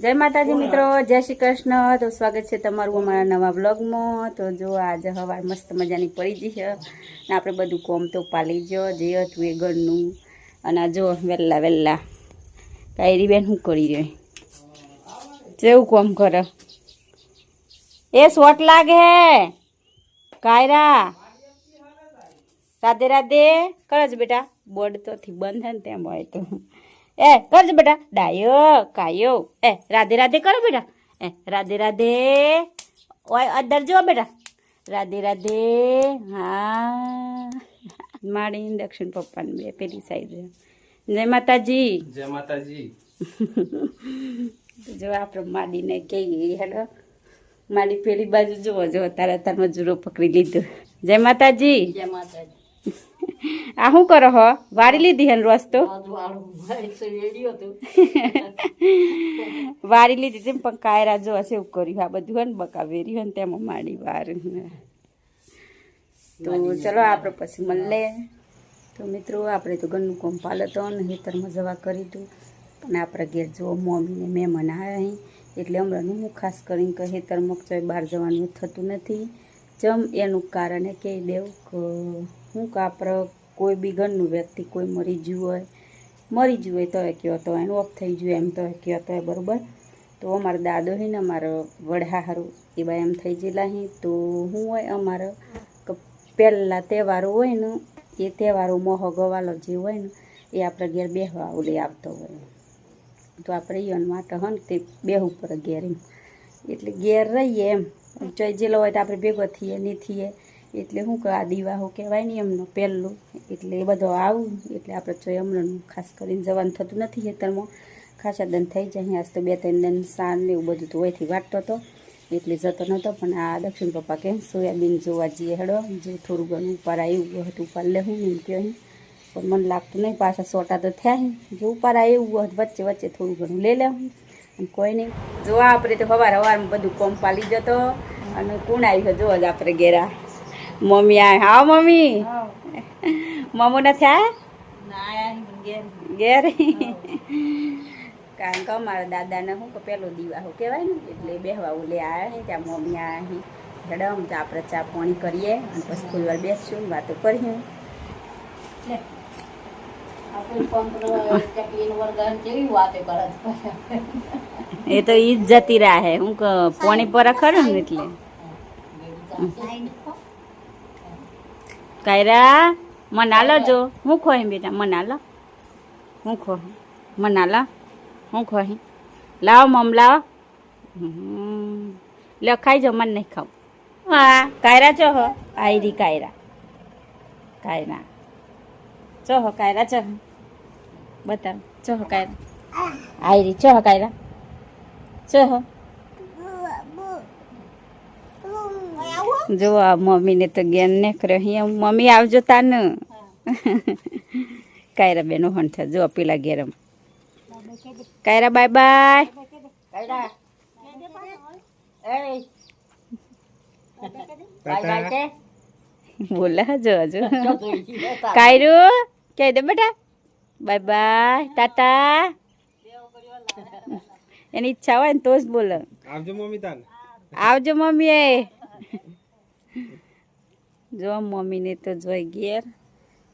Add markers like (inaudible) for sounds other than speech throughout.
જય માતાજી મિત્રો જય શ્રી કૃષ્ણ. તો સ્વાગત છે તમારું અમારા નવા બ્લોગમાં તો જો આજે હવા મસ્ત મજાની પડી ગઈ છે. ને આપણે બધું કોમ તો પાલી જો જે હતું એ ઘરનું. અને જો વહેલા વહેલા કાયરી બેન શું કરી રહ્યો જેવું કોમ કરો. એ શોટ લાગે. હે કાયરા. રાધે રાધે. કરજ બેટા. બોર્ડ તોથી બંધ હે ને તેમ હોય તો. એ કરજ બેટા. ડાયો કાયો. એ રાધે રાધે કરો બેટા. એ રાધે રાધે. ઓય અદર જો બેટા. રાધે રાધે. હા. માડી દક્ષિણ પપ્પાને બે પેલી સાઈડ જય માતાજી. જય માતાજી. જો આપણે માડીને કહીએ હેલો. માડી પેલી બાજુ જુઓ જો તારે તાર મજૂરો પકડી લીધું. જય માતાજી. જય માતાજી. આ શું કરો હો? વારી લીધી હે આળું રેડિયો વારી લીધી તેમ પણ કાયરા જો હશે એવું કર્યું આ બધું હોય ને બકાવેરી હોય ને તેમાં માડી વાર તો ચલો આપણે પછી મળે તો મિત્રો આપણે તો ઘરનું કોમ પાલ હતો ને હેતરમાં જવા કરી હતું પણ આપણા ઘેર જો મમ્મીને મહેમાન આવ્યા અહીં એટલે હમણાં હું ખાસ કરીને કે હેતર મગચોય બહાર જવાનું થતું નથી. જમ એનું કારણ કહી દેવું કે હું કે આપણે કોઈ બી ઘરનું વ્યક્તિ કોઈ મરી ગયું હોય, મરી ગયું હોય તો કયો તો એનું ઓફ થઈ ગયું, એમ તો કયો તો બરાબર. તો અમારો દાદો હે ને અમારો વડહા હારું, એ બાય એમ થઈ ગયેલા હી. તો હું હોય અમારો પહેલાં તહેવારો હોય ને, એ તહેવારો મોહ ગવાલો જે હોય ને, એ આપણે ઘેર બેહવા લઈ આવતો હોય. તો આપણે માટે ને તે બેહ ઉપર ઘેર એમ. એટલે ઘેર રહીએ એમ. ચોઈ જેલો હોય તો આપણે ભેગો થઈએ નહીં થઈએ. એટલે શું કે આ દીવાહો કહેવાય ને એમનો પહેલું. એટલે એ બધો આવું, એટલે આપણે જોઈએ હમણાં ખાસ કરીને જવાનું થતું નથી ખેતરમાં. ખાસા દન થઈ જાય, આજ તો બે ત્રણ દન સાન ને એવું બધું તો હોયથી વાટતો હતો. એટલે જતો નહોતો, પણ આ દક્ષિણ પપ્પા કેમ સોયાબીન જોવા જઈએ હેડો. જે થોડું ઘણું ઉપર આવ્યું હતું, ઉપર લેવું એમ કહ્યું પણ મને લાગતું નહીં, પાછા સોટા તો થયા. જો ઉપર આવ્યું હોય વચ્ચે વચ્ચે થોડું ઘણું લઈ લેવું. કોઈ નહીં. જોવા આપણે તો સવાર સવારમાં બધું કોમ પાલી જતો. અને કોણ આવ્યું જો જ આપણે ઘેરા. મમ્મી આ હા મમ્મી. મમ્મો નથી આ ઘેર. કારણ કે અમારા દાદાને શું કે પેલો દીવા શું કહેવાય ને? એટલે બેહવા ઉલે આવ્યા છે ત્યાં મમ્મી આવ્યા છે હેડમ તો આપણે ચા પાણી કરીએ અને પછી થોડી વાર બેસશું વાતો કરીએ. એ તો ઈ જ જતી રહે. હું પાણી પર ખરું ને એટલે? કાયરા, મના જો. હું ખોહી બેટા, મના લો હું ખોહ મના લો હું ખોહી લાવો મમ, લાવો. ખાઈ જો મને નહીં ખાવું. હા કાયરા ચો હો? આયરી કાયરા. કાયરા. ચો હો, કાયરા ચો. બતાવ. ચો હો, કાયરા. આયરી ચો હો, કાયરા? ચો હો? જો આ મમ્મીને તો જ્ઞાન ને કરે અહીંયા મમ્મી આવજો તાને. (laughs) કાયરા બેનો હણ છે જો પેલા ઘેરમ કાયરા બાય બાય. કાયડા. એય. બાય બાય કે? બોલા જો હજુ (laughs) જો જોઈ ગઈ હતા. કાયરું કહી દે બેટા. Bye bye. ટાટા. (laughs) એની ઈચ્છા હોય ને તો જ બોલે. આવજો મમ્મી તાન. આવજો મમ્મી એ જો મમ્મીને તો જોઈ ઘેર.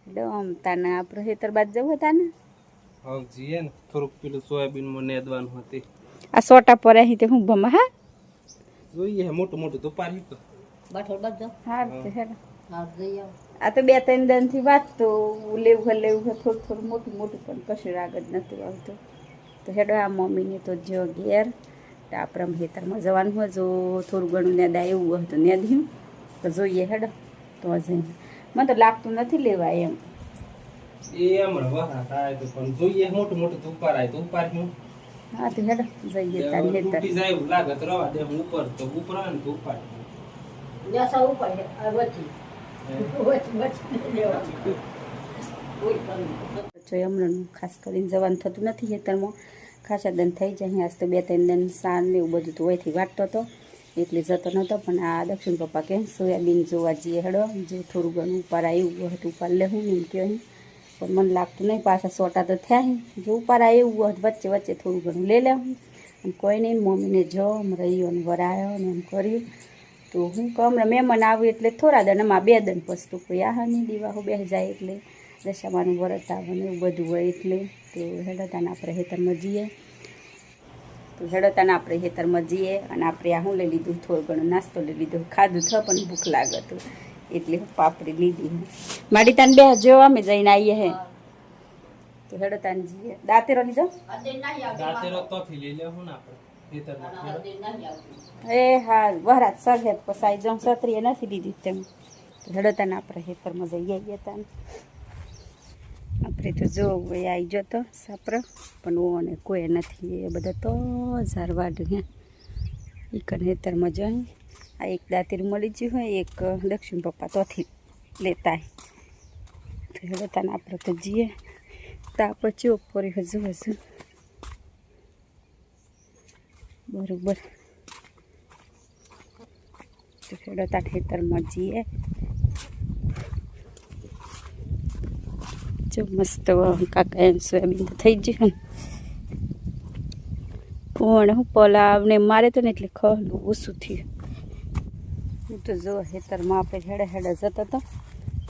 એટલે આમ તાને આપણે ખેતર બાદ જવું હતા ને હા જીએ ને. થોડુંક પેલું સોયાબીનમાં નેદવાનું હતી. આ સોટા પર અહીં તે હું ભમા હા? જોઈએ હે મોટું મોટું તો પારી તો. બાઠોડ બાદ જો. હા તે હેડો. હા જઈ આવ. આ તો બે ત્રણ દનથી વાત તો લેવું લેવું થોડું થોડું મોટું મોટું પણ કશું રાગ જ નહોતું આવતું. તો હેડો આ મમ્મીને તો જો ઘેર. તો આપણે આમ ખેતરમાં જવાનું હોય જો થોડું ઘણું નેદા એવું હોય તો નેદ્યું તો જોઈએ હેડો તો જઈને મને તો લાગતું નથી લેવાય એમ. એ એમ વહાં થાય તો પણ જોઈએ મોટું મોટું તો ઉપારાય તો ઉપાર્યું હા. તો હેડો જઈએ તાર તૂટી જાય લાગે તો રવા દે ઉપર તો ઉપર આવે ને તો ઉપાડ નેસા ઉપર આ વચ્ચે. જો હમણાં ખાસ કરીને જવાનું થતું નથી ખેતરમાં. ખાસા દન થઈ જાય આજ તો બે ત્રણ દન સાન ને એવું બધું તો હોયથી વાટતો હતો એટલે જતો નહોતો પણ આ દક્ષિણ પપ્પા કે, સોયાબીન જોવા જઈએ હેડો, જો થોડું ઘણું ઉપર આવ્યું હતું ઉપર લેવું એમ કહ્યું પણ મને લાગતું નહીં, પાછા સોટા તો થયા જો ઉપર આવ્યું હોય તો વચ્ચે વચ્ચે થોડું ઘણું લઈ લેવું અને કોઈ નહીં, મમ્મીને જો રહ્યો ને વરાયો ને એમ કર્યું. તો હું કહું મહેમાન આવ્યું એટલે થોડા દન, આમાં બે દન પસતું કોઈ આહા નહીં દીવા બે જાય એટલે. દશામાનું વ્રત આવે ને એવું બધું હોય એટલે. તો હેડતાને આપણે હેતરમાં જઈએ. તો હેડતાને આપણે હેતરમાં જઈએ અને આપણે આ હું લઈ લીધું થોડું ઘણું નાસ્તો લઈ લીધો ખાધું થ પણ ભૂખ લાગતું એટલે હું પાપડી લીધી માડી તને બે જો અમે જઈને આવીએ હે. તો હેડતાને જઈએ. દાંતેરો લીધો? દાંતેરો લઈ લેવું ને આપણે ખેતરમાં મારા એ હા વરાત સગે પસાઈ જાઉં સત્રીએ નથી દીધી તેમ. હેડો તને આપણે હેતરમાં જઈએ આવીએ તાને. આપણે તો જો આવી જતો સાપરો. પણ ઓને કોઈ નથી, એ બધા તો ઝારવાડ હે એ કન હેતરમાં જઈ આ એક દાંતીર મળી ગયું હોય, એક દક્ષિણ પપ્પા તોથી લેતા તો હેડતાને આપણે તો જઈએ. તાપ પછી ઉપરી હજુ હજુ. બરોબર. તો હેડતા ખેતરમાં જઈએ. જો મસ્ત કાકા એમ સોયાબીન તો થઈ ગયું. પણ હું પલાવ ને મારે તો ને એટલે ખલું ઓછું થયું. હું તો જો ખેતરમાં આપણે હેડે હેડે જતો હતો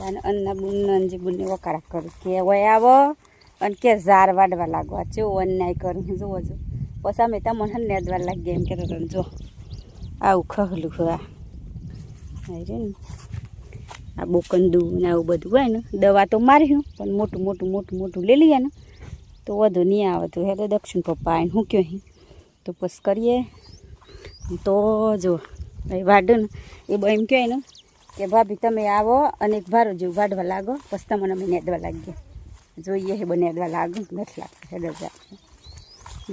અને અન્ના બુન અંજી બુનને વકારા કરું. કે વય આવો અને કે ઝાર વાડવા લાગવા. જો અન્યાય કરું. જોવો જો પછી અમે તમને મને નેદવા લાગી એમ કે જો. આવું ખહલું રે ને. આ બોકંદુ ને આવું બધું હોય ને, દવા તો માર્યું પણ મોટું મોટું મોટું મોટું લઈ લઈએ ને, તો વધુ નહીં આવે. તો હેલો દક્ષિણ પપ્પા આવીને હું કહ્યું તો પછી કરીએ. તો જો એ વાઢું ને, એ એમ કહે ને, કે ભાભી તમે આવો અને એક ભારો જેવું વાઢવા લાગો પછી તમને અમે નેદવા લાગીએ. જોઈએ હે બને નેદવા લાગુ નથી લાગતું હેડો જા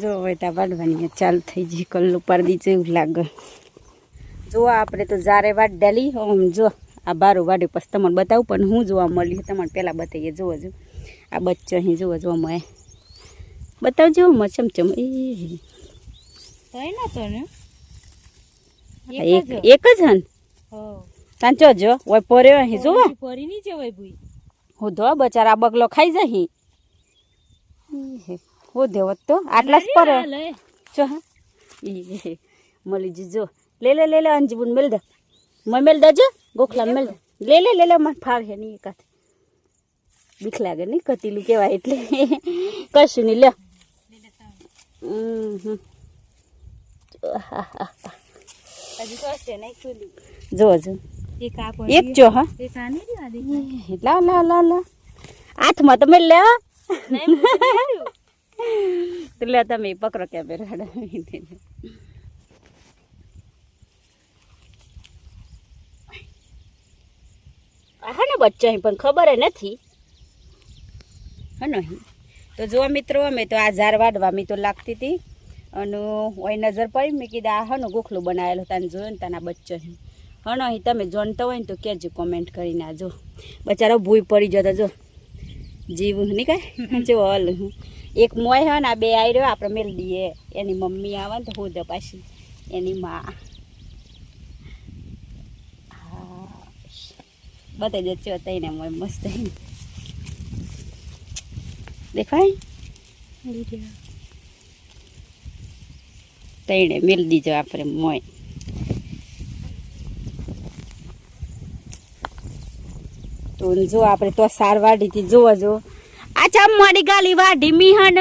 જો હવે ત્યાં વાઢવાની ચાલુ થઈ જઈ પાર દીધું એવું લાગે. જો આપણે તો જારે વાટ ડાલી ઓમ જો. આ બારું વાડ્યું પછી તમને બતાવું પણ હું જોવા મળ્યું તમને પહેલાં બતાવીએ જુઓ જો આ બચ્ચો અહીં જુઓ જોવા મળે બતાવજો મ ચમચમ એ એક એક જ? હન? સાચો જો ઓય પોર્યો અહીં જોવા. પોરી ની જવાય ભૂઈ? હું ધો બચારા બગલો ખાઈ જાય હું દેવત તો આટલા જ પર. જો હા. મળી જજો. લે લે લે લે અંજબુન મેલ દે. મેલ દેજો ગોખલા મેલ દે. લે લે લે લે મને ફાવે હે નહીં એકાદ. બીક લાગે નહીં કતીલું કહેવાય એટલે. કશું નહીં લે જો જો. એક જો હા. લા લા લા લા. હાથમાં તમે લે લે તમે પકડો કે બેરાડા અહીં, પણ ખબર નથી. હા નહીં તો જો મિત્રો, અમે તો આ ઝાર વાડવા તો લાગતી હતી. અને ઓય નજર પડી, મેં કીધું આ હનો ગોખલું બનાવેલું તાને જોયું ને તાના બચ્ચો હનો અહીં તમે જોનતા હોય ને તો કહેજો કોમેન્ટ કરીને આજો બચારો ભૂઈ પડી જતો, જો. જીવ નહીં કાંઈ? (laughs) જો હલ એક મોય હોય ને આ બે આવી રહ્યો આપણે મેળ દઈએ એની મમ્મી આવે ને તો હું પાછી એની માં હા બતાવી દે છો તઈને મસ્ત દેખાય? તઈને મેળ દીજો આપણે મોય. તો જો આપણે તો સાર વાઢીથી જોવા જો. આ ચમ મોડી ગાલી વાઢી મિહન.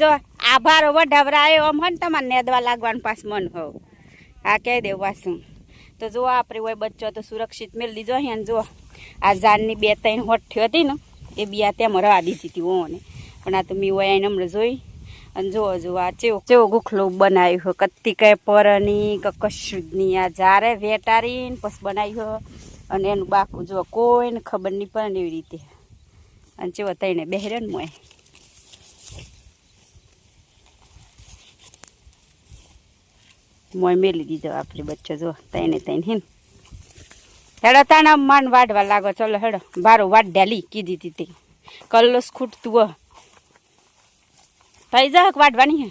જો આભાર વઢાવરા આવ્યો આમ હન તમારે નેદવા લાગવાનું પાસ મન હોવ. આ કહી દેવું પાછું. તો જો આપણે હોય બચ્ચો તો સુરક્ષિત મેળ દીધો અહીંયા જો. આ ઝાડની બે ત્રણ હોઠી હતી ને, એ બિયા આ મરવા રવા દીધી હતી ઓને. પણ આ તો મેં હોય એને હમણાં જોઈ. અને જો જો આ ચેવો ચેવો ગુખલો બનાવ્યો કત્તી કઈ પરની કે આ જારે વેટારીને પછી બનાવ્યો અને એનું બાકું જો કોઈને ખબર નહીં પડે ને એવી રીતે. અને ચેવો તઈને બેહરે ને મોય મોય મેલી દીધો આપણે બચ્ચો, જો, તઈને તઈને હિન હેડો, તાણા માન વાઢવા લાગો, ચલો હેડો. બારો વાડ ડાલી કીધી હતી તે. કલ્લોસ ખૂટતું હ. થઈ જા વાઢવાની હે?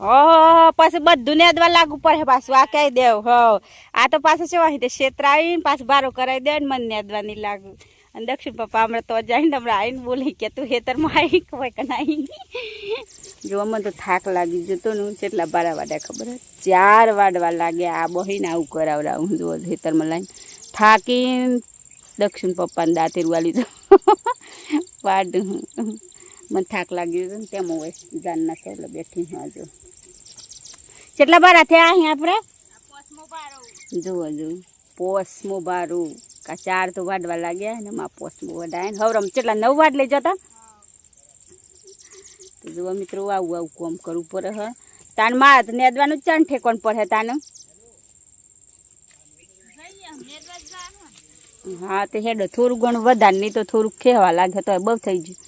ઓહો, પછી બધું ને અદવા લાગુ પડે પાછું. આ કહી દેવ? હો. આ તો પાછું શું તે ક્ષેત્ર આવીને પાછું બારો કરાવી દે ને મને ને અદવા લાગુ અને દક્ષિણ પપ્પા હમણાં તો જઈને હમણાં આવીને બોલી કે તું હેતરમાં આવી હોય કે નહીં જો અમે તો થાક લાગી જતો ને હું કેટલા બારા વાડ્યા ખબર હે? ચાર વાડવા લાગ્યા આ બહીને આવું કરાવડાવું જો ખેતરમાં લાઈને. થાકીને દક્ષિણ પપ્પાને દાંતેર રૂવા લીધો વાડ મને થાક લાગી ગયો ને તેમ હોય જાનના એટલે બેઠી હા જો. કેટલા બારા થયા અહીં આપણે? જુઓ જુઓ. પોસમો બારું. કા ચાર તો વાડવા લાગ્યા ને માં પોસમો વડાય હવરમ કેટલા નવ વાડ લઈ જતા? તો જુઓ મિત્રો, આવું આવું કોમ કરવું પડે હ. તાન મા નેદવાનું ચાન ઠેકોન પડે તાનું? હા, તે હેડો, થોડું ઘણું વધારે નહીં તો થોડુંક ખેવા લાગે તો બહુ થઈ ગયું.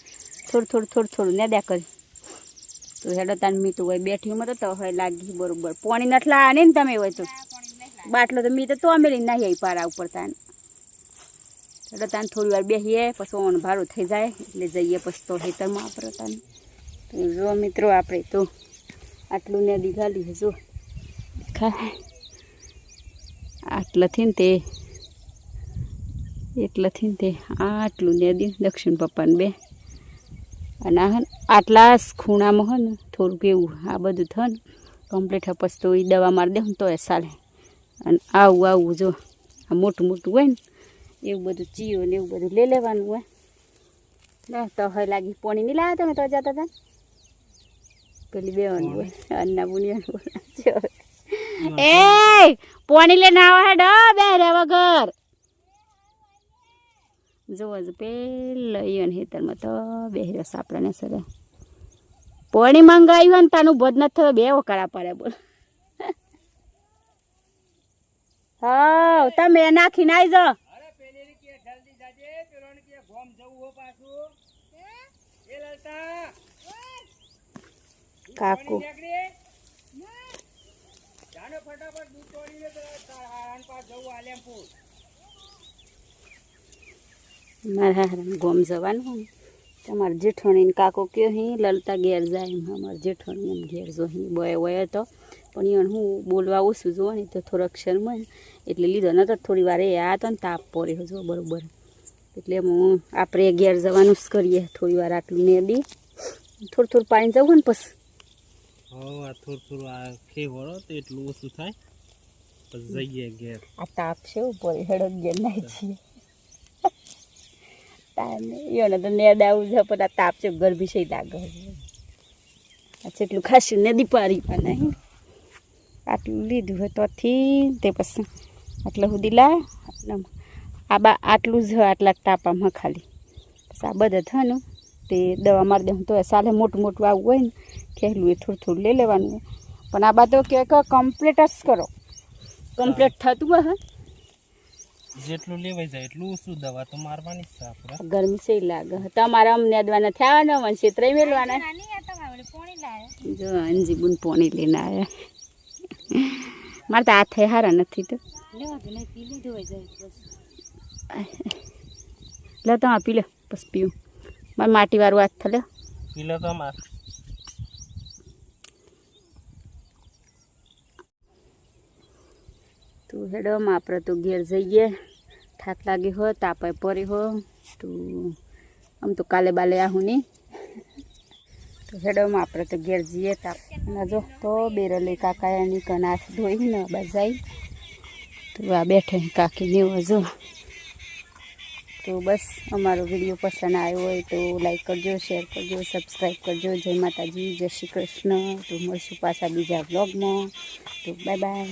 થોડું થોડું થોડું થોડું નેદ્યા કરી. તો હેડો, તાન મીતું હોય, બેઠી મતો તો હવે લાગી બરોબર. પાણી નથી લાવ્યા ને તમે હોય તો. બાટલો તો મી તો તો અમે લઈને નાહી પારા ઉપર તાન. હેડો તાન થોડી વાર બેસીએ પછી ઓણ ભારું થઈ જાય, એટલે જઈએ પછી તો ખેતરમાં આપણે તાન. જો મિત્રો, આપણે તો આટલું નદી ગાલી જો ખા આટલાથી ને તે એટલાથી ને તે આટલું ને દી દક્ષિણ પપ્પાને બે. અને આ આટલા ખૂણામાં હોય ને, થોડુંક એવું આ બધું થાય ને કમ્પ્લીટ પછી તો એ દવા મારી દે ને તો એ ચાલે. અને આવું આવું જો આ મોટું મોટું હોય ને એવું બધું ચીયો ને એવું બધું લઈ લેવાનું હોય. ને તો હવે લાગી પોણી નહીં લાવ્યા તમે તો જતા હતા? પેલી બેવાનું હોય. અન્ના બુનિયાનું. એ પોણી લઈને આવા હેડો બે રે વગર જોવો જો પેલા ઈવન હેતરમાં તો બે રસ આપણાને સર. પોણી મંગાવ્યું ને તાનું ભોજ નથી થયો બે વકારા પડે બોલ. હા તમે નાખીને આવી જાઓ અરે પેલી કે જલ્દી જાજે પેલોને કે ગોમ જવું હો પાછું? એ લલતા. કાકુ. જાનો ફટાફટ દૂધ તોડીને તારા પાસ જવું આલેમપુર. મારા હારાને ગોમ જવાનું તમારે જેઠોણીને કાકો કયો હી લલતા ઘેર જાય એમ. અમારે જેઠોણી એમ ઘેર જો હી બોય હોય તો. પણ એને હું બોલવા ઓછું જોવા ને તો થોડોક શરમ હોય એટલે લીધો નતો થોડી વાર એ આ હતો ને તાપ પડે જો બરોબર. એટલે હું આપણે ઘેર જવાનું જ કરીએ થોડી વાર આટલું ને દી થોડું થોડું પાણી જવું ને પછી. હો આ થોડું થોડું આ ખેવડો તો એટલું ઓછું થાય. પછી જઈએ ઘેર. આ તાપ છે ઉપર હેડો ઘેર નાઈ. છીએ એને તો નેદ આવું છે પણ આ તાપ છે ગરબી છે લાગે આ જેટલું ખાસું નદી પારી પણ નહીં. આટલું લીધું હોય તોથી તે પછી. આટલા સુધી લાય આ બા આટલું જ આટલા ટાપામાં ખાલી. પછી આ બધા થવાનું તે દવા મારી દઉં તો સાલે મોટું મોટું આવું હોય ને ખેલું એ થોડું થોડું લઈ લેવાનું પણ આ બા તો કે કમ્પ્લીટ જ કરો. કમ્પ્લીટ થતું હોય જેટલું લેવાય જાય એટલું ઓછું દવા તો મારવાની જ છે આપણે. ગરમી છે લાગે. તમારે અમને દવાના થયા ને વંશી છેતરાઈ મેળવાના જો અંજી બુન પોણી લઈને આવ્યા મારે તો હાથે હારા નથી તો. લેવા તો નહીં પી લે પછી પીવું. મારે માટી વાળું હાથ થલે. લે તો માર તો હેડો આપણે તો ઘેર જઈએ. થાક લાગી હો તાપે પરી હો તો આમ તો કાલે બાલે આવું નહીં. તો હેડોમાં આપણે તો ઘેર જઈએ. તાપ અને જો તો બેરલી કાકાની કનાથ ધોઈને બજાઈ તો આ બેઠે કાકી ને જો. તો બસ અમારો વીડિયો પસંદ આવ્યો હોય તો લાઈક કરજો શેર કરજો સબસ્ક્રાઈબ કરજો. જય માતાજી, જય શ્રી કૃષ્ણ. તો મળશું પાછા બીજા બ્લોગમાં તો બાય બાય